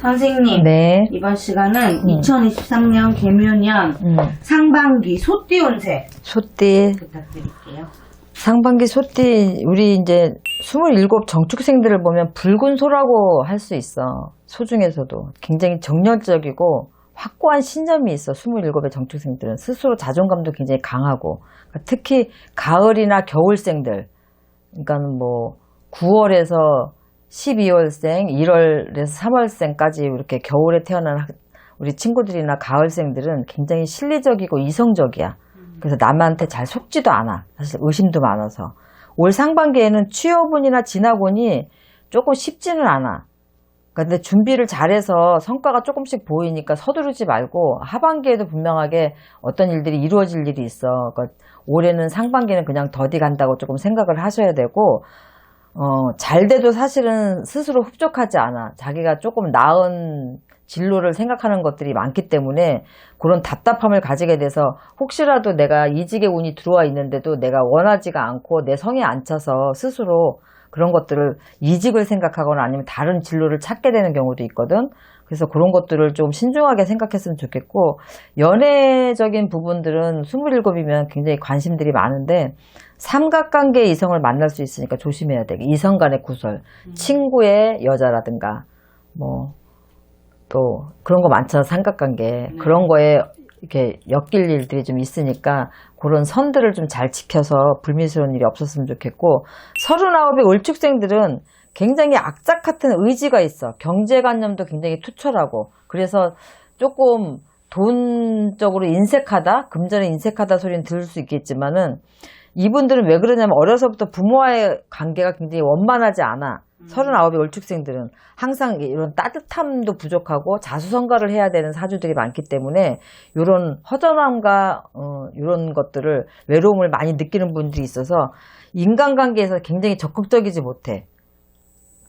선생님, 네. 이번 시간은 음. 2023년 개묘년 음, 상반기 소띠 운세 소띠. 부탁드릴게요. 상반기 소띠, 우리 이제 27 정축생들을 보면 붉은 소라고 할 수 있어. 소 중에서도. 굉장히 정열적이고 확고한 신념이 있어. 27의 정축생들은. 스스로 자존감도 굉장히 강하고. 그러니까 특히 가을이나 겨울생들. 그러니까 뭐 9월에서 12월생, 1월에서 3월생까지 이렇게 겨울에 태어난 학- 우리 친구들이나 가을생들은 굉장히 실리적이고 이성적이야. 그래서 남한테 잘 속지도 않아. 사실 의심도 많아서. 올 상반기에는 취업운이나 진학운이 조금 쉽지는 않아. 근데 준비를 잘해서 성과가 조금씩 보이니까 서두르지 말고 하반기에도 분명하게 어떤 일들이 이루어질 일이 있어. 그러니까 올해는 상반기는 그냥 더디 간다고 조금 생각을 하셔야 되고 어, 잘 돼도 사실은 스스로 흡족하지 않아. 자기가 조금 나은 진로를 생각하는 것들이 많기 때문에 그런 답답함을 가지게 돼서 혹시라도 내가 이직의 운이 들어와 있는데도 내가 원하지가 않고 내 성에 안 차서 스스로 그런 것들을 이직을 생각하거나 아니면 다른 진로를 찾게 되는 경우도 있거든. 그래서 그런 것들을 좀 신중하게 생각했으면 좋겠고, 연애적인 부분들은 27이면 굉장히 관심들이 많은데, 삼각관계 이성을 만날 수 있으니까 조심해야 돼. 이성 간의 구설. 친구의 여자라든가, 뭐, 또, 그런 거 많잖아, 삼각관계. 그런 거에 이렇게 엮일 일들이 좀 있으니까, 그런 선들을 좀 잘 지켜서 불미스러운 일이 없었으면 좋겠고, 서른아홉의 월축생들은 굉장히 악착 같은 의지가 있어. 경제관념도 굉장히 투철하고. 그래서 조금 돈적으로 인색하다? 금전에 인색하다 소리는 들을 수 있겠지만은, 이분들은 왜 그러냐면 어려서부터 부모와의 관계가 굉장히 원만하지 않아. 서른아홉의 월축생들은 항상 이런 따뜻함도 부족하고 자수성가를 해야 되는 사주들이 많기 때문에 이런 허전함과 어, 이런 것들을 외로움을 많이 느끼는 분들이 있어서 인간관계에서 굉장히 적극적이지 못해.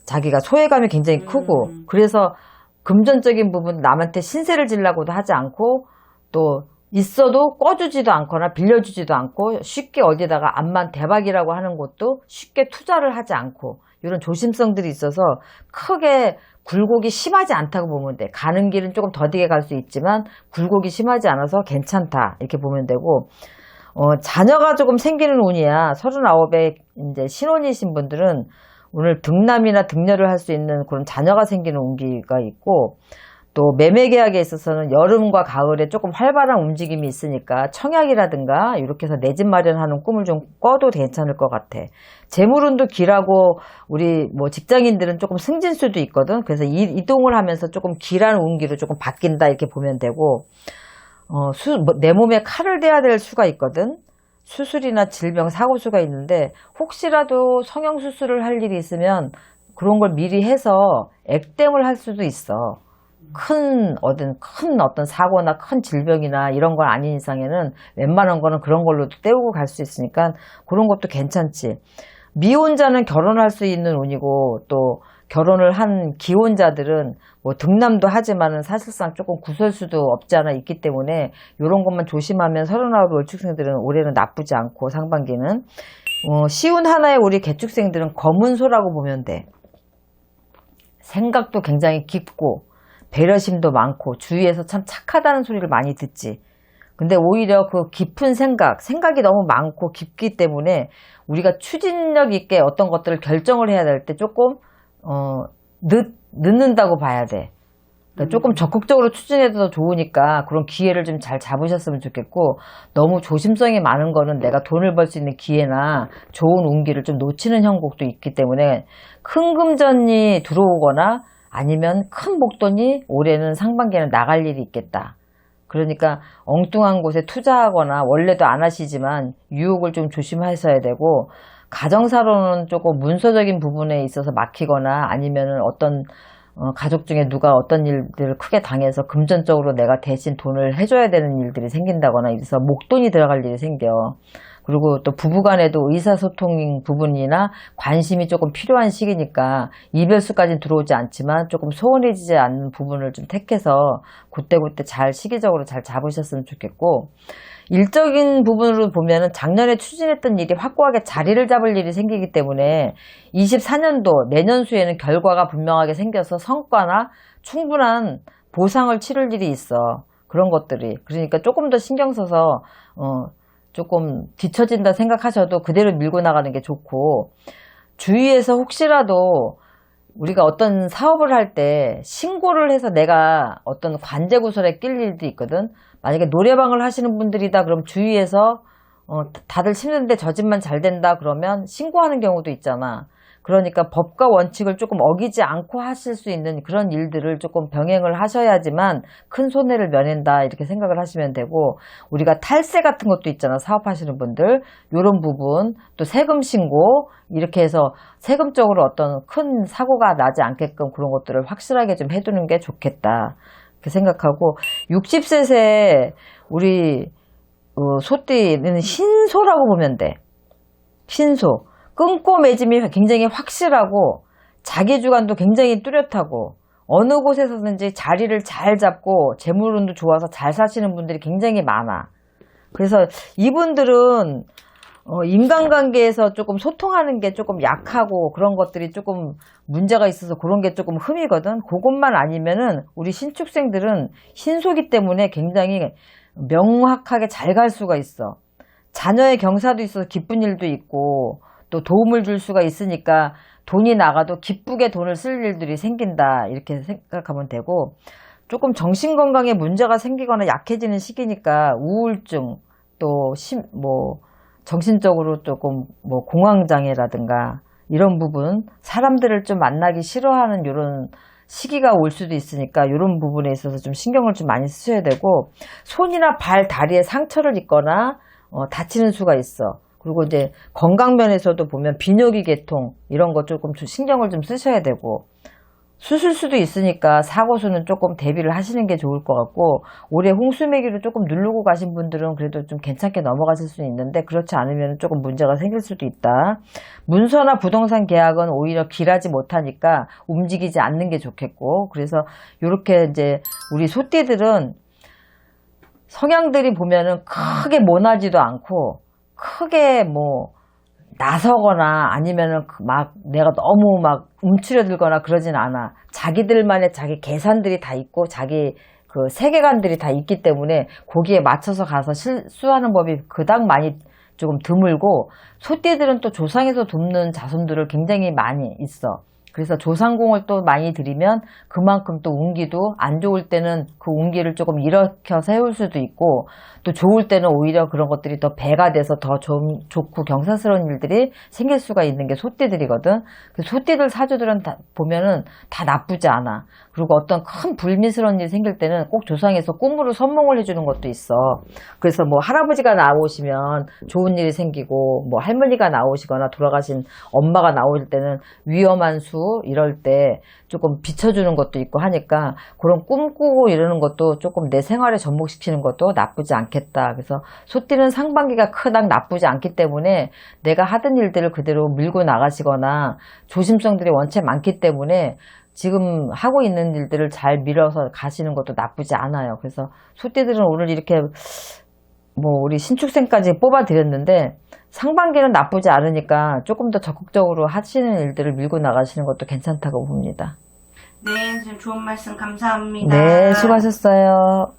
자기가 소외감이 굉장히 크고 음. 그래서 금전적인 부분 남한테 신세를 지려고도 하지 않고 또 있어도 꺼주지도 않거나 빌려주지도 않고 쉽게 어디다가 암만 대박이라고 하는 것도 쉽게 투자를 하지 않고 이런 조심성들이 있어서 크게 굴곡이 심하지 않다고 보면 돼. 가는 길은 조금 더디게 갈 수 있지만 굴곡이 심하지 않아서 괜찮다 이렇게 보면 되고 어, 자녀가 조금 생기는 운이야. 서른아홉에 이제 신혼이신 분들은 오늘 등남이나 등녀를 할 수 있는 그런 자녀가 생기는 운기가 있고 또 매매 계약에 있어서는 여름과 가을에 조금 활발한 움직임이 있으니까 청약이라든가 이렇게 해서 내 집 마련하는 꿈을 좀 꿔도 괜찮을 것 같아. 재물운도 길하고 우리 뭐 직장인들은 조금 승진 수도 있거든. 그래서 이, 이동을 하면서 조금 길한 운기로 조금 바뀐다 이렇게 보면 되고 어, 수, 뭐, 내 몸에 칼을 대야 될 수가 있거든. 수술이나 질병, 사고수가 있는데 혹시라도 성형수술을 할 일이 있으면 그런 걸 미리 해서 액땜을 할 수도 있어. 큰 어떤 큰 어떤 사고나 큰 질병이나 이런 건 아닌 이상에는 웬만한 거는 그런 걸로도 때우고 갈 수 있으니까 그런 것도 괜찮지. 미혼자는 결혼할 수 있는 운이고 또 결혼을 한 기혼자들은 뭐 등남도 하지만은 사실상 조금 구설 수도 없지 않아 있기 때문에 이런 것만 조심하면 서른아홉 월축생들은 올해는 나쁘지 않고 상반기는 어, 쉬운 하나의 우리 개축생들은 검은 소라고 보면 돼. 생각도 굉장히 깊고 배려심도 많고 주위에서 참 착하다는 소리를 많이 듣지. 근데 오히려 그 깊은 생각, 생각이 너무 많고 깊기 때문에 우리가 추진력 있게 어떤 것들을 결정을 해야 될 때 조금 어, 늦, 늦는다고 봐야 돼. 그러니까 조금 적극적으로 추진해도 더 좋으니까 그런 기회를 좀 잘 잡으셨으면 좋겠고 너무 조심성이 많은 거는 내가 돈을 벌 수 있는 기회나 좋은 운기를 좀 놓치는 형국도 있기 때문에 큰 금전이 들어오거나 아니면 큰 목돈이 올해는 상반기에는 나갈 일이 있겠다. 그러니까 엉뚱한 곳에 투자하거나 원래도 안 하시지만 유혹을 좀 조심하셔야 되고 가정사로는 조금 문서적인 부분에 있어서 막히거나 아니면은 어떤 어, 가족 중에 누가 어떤 일들을 크게 당해서 금전적으로 내가 대신 돈을 해줘야 되는 일들이 생긴다거나 이래서 목돈이 들어갈 일이 생겨. 그리고 또 부부간에도 의사소통 부분이나 관심이 조금 필요한 시기니까 이별수까지는 들어오지 않지만 조금 소원해지지 않는 부분을 좀 택해서 그때그때 잘 시기적으로 잘 잡으셨으면 좋겠고 일적인 부분으로 보면은 작년에 추진했던 일이 확고하게 자리를 잡을 일이 생기기 때문에 24년도 내년 수에는 결과가 분명하게 생겨서 성과나 충분한 보상을 치를 일이 있어. 그런 것들이. 그러니까 조금 더 신경 써서, 어, 조금 뒤처진다 생각하셔도 그대로 밀고 나가는 게 좋고, 주위에서 혹시라도 우리가 어떤 사업을 할 때 신고를 해서 내가 어떤 관제 구설에 낄 일도 있거든. 만약에 노래방을 하시는 분들이다 그럼 주위에서 어, 다들 심는데 저 집만 잘 된다 그러면 신고하는 경우도 있잖아. 그러니까 법과 원칙을 조금 어기지 않고 하실 수 있는 그런 일들을 조금 병행을 하셔야지만 큰 손해를 면한다 이렇게 생각을 하시면 되고 우리가 탈세 같은 것도 있잖아 사업하시는 분들. 이런 부분 또 세금 신고 이렇게 해서 세금적으로 어떤 큰 사고가 나지 않게끔 그런 것들을 확실하게 좀 해두는 게 좋겠다 이렇게 생각하고 60세에 우리 어, 소띠는 신소라고 보면 돼. 신소 끊고 맺음이 굉장히 확실하고 자기 주관도 굉장히 뚜렷하고 어느 곳에서든지 자리를 잘 잡고 재물운도 좋아서 잘 사시는 분들이 굉장히 많아. 그래서 이분들은 어, 인간관계에서 조금 소통하는 게 조금 약하고 그런 것들이 조금 문제가 있어서 그런 게 조금 흠이거든. 그것만 아니면은 우리 신축생들은 신소기 때문에 굉장히 명확하게 잘 갈 수가 있어. 자녀의 경사도 있어서 기쁜 일도 있고 또 도움을 줄 수가 있으니까 돈이 나가도 기쁘게 돈을 쓸 일들이 생긴다 이렇게 생각하면 되고 조금 정신 건강에 문제가 생기거나 약해지는 시기니까 우울증 또뭐 정신적으로 조금 뭐 공황 장애라든가 이런 부분 사람들을 좀 만나기 싫어하는 이런 시기가 올 수도 있으니까 이런 부분에 있어서 좀 신경을 좀 많이 쓰셔야 되고 손이나 발 다리에 상처를 입거나 어, 다치는 수가 있어. 그리고 이제 건강 면에서도 보면 비뇨기 계통 이런 거 조금 좀 신경을 좀 쓰셔야 되고 수술 수도 있으니까 사고 수는 조금 대비를 하시는 게 좋을 것 같고 올해 홍수매기로 조금 누르고 가신 분들은 그래도 좀 괜찮게 넘어가실 수 있는데 그렇지 않으면 조금 문제가 생길 수도 있다. 문서나 부동산 계약은 오히려 길하지 못하니까 움직이지 않는 게 좋겠고 그래서 이렇게 이제 우리 소띠들은 성향들이 보면은 크게 모나지도 않고 크게 뭐 나서거나 아니면은 그막 내가 너무 막 움츠려들거나 그러진 않아. 자기들만의 자기 계산들이 다 있고 자기 그 세계관들이 다 있기 때문에 거기에 맞춰서 가서 실수하는 법이 그닥 많이 조금 드물고 소띠들은 또 조상에서 돕는 자손들을 굉장히 많이 있어. 그래서 조상공을 또 많이 들이면 그만큼 또 운기도 안 좋을 때는 그 운기를 조금 일으켜 세울 수도 있고 또 좋을 때는 오히려 그런 것들이 더 배가 돼서 더 좀 좋고 경사스러운 일들이 생길 수가 있는 게 소띠들이거든. 그 소띠들 사주들은 다 보면은 다 나쁘지 않아. 그리고 어떤 큰 불미스러운 일이 생길 때는 꼭 조상에서 꿈으로 선몽을 해주는 것도 있어. 그래서 뭐 할아버지가 나오시면 좋은 일이 생기고 뭐 할머니가 나오시거나 돌아가신 엄마가 나올 때는 위험한 수 이럴 때 조금 비춰주는 것도 있고 하니까 그런 꿈꾸고 이러는 것도 조금 내 생활에 접목시키는 것도 나쁘지 않겠다. 그래서 소띠는 상반기가 크닥 나쁘지 않기 때문에 내가 하던 일들을 그대로 밀고 나가시거나 조심성들이 원체 많기 때문에 지금 하고 있는 일들을 잘 밀어서 가시는 것도 나쁘지 않아요. 그래서 소띠들은 오늘 이렇게 뭐 우리 신축생까지 뽑아드렸는데 상반기는 나쁘지 않으니까 조금 더 적극적으로 하시는 일들을 밀고 나가시는 것도 괜찮다고 봅니다. 네, 선생님 좋은 말씀 감사합니다. 네, 수고하셨어요.